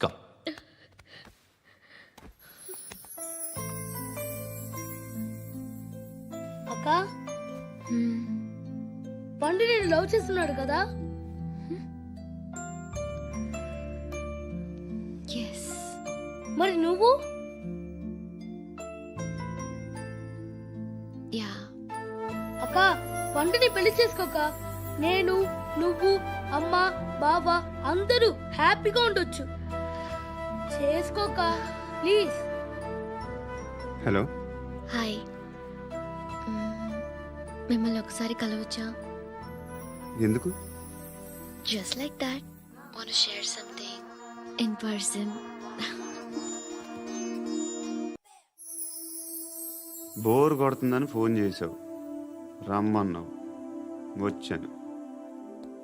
Come అక్క? పండు నేను లవ్ చేస్తున్నాడు కదా? మరి నువ్వు? యా అక్క పండుని పెళ్ళి చేసుకోక నేను నువ్వు అమ్మ బావ అందరూ హ్యాపీగా ఉండొచ్చు. చేసుకోక ప్లీజ్. హలో. హాయ్. మ్మ్, మిమ్మల్ని ఒకసారి కలవచ్చా? ఎందుకు? Just like that wanna share something in person bore కొడుతుందని phone చేసావు రమ్మన్నావు. వచ్చాను.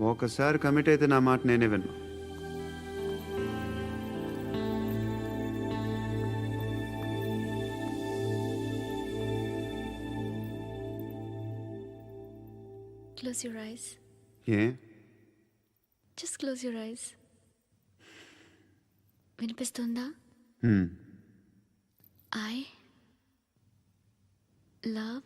ఒకసారి కమిట్ అయితే నా మాట నేనే విన్నా. క్లోజ్ యువర్ ఐస్ ఏ? జస్ట్ క్లోజ్ యువర్ ఐస్ వినిపిస్తుందా. ఐ లవ్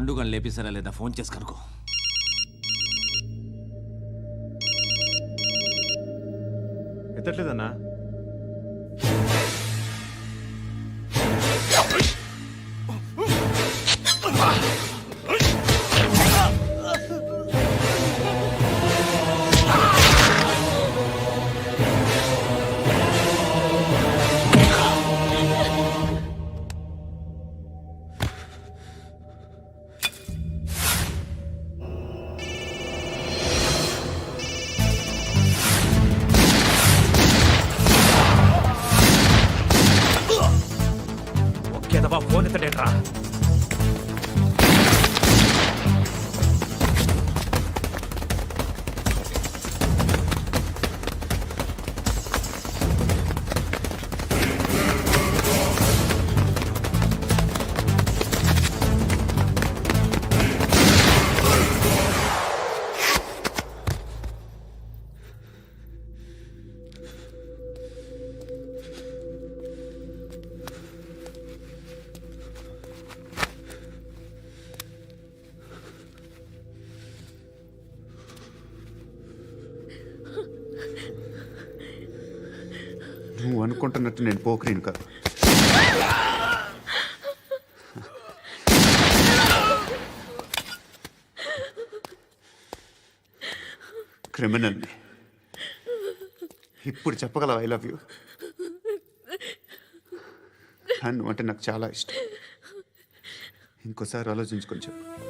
పండుగను లేపిస్తారా లేదా? ఫోన్ చేసి కనుకో ఫోన్ ఎత్తడేట్రా చెప్పుకుంటున్నట్టు నేను పోకరీని కాదు. క్రిమినల్ని. ఇప్పుడు చెప్పగలవు? ఐ లవ్ యూ నువ్వు అంటే నాకు చాలా ఇష్టం. ఇంకోసారి ఆలోచించుకొని చెప్పు.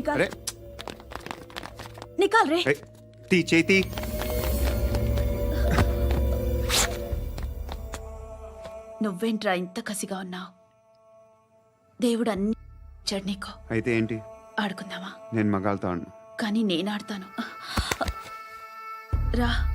నికాల్. అరే. నికాల్ రే. ఏ, తీ చేతి నువ్వేంట్రా ఇంత కసిగా ఉన్నావు? దేవుడు అన్ని ఇచ్చాడు నీకు. అయితే ఏంటి? ఆడుకుందామా? నేను మగాళ్ళతో ఆడను. కానీ నేను ఆడతాను. రా.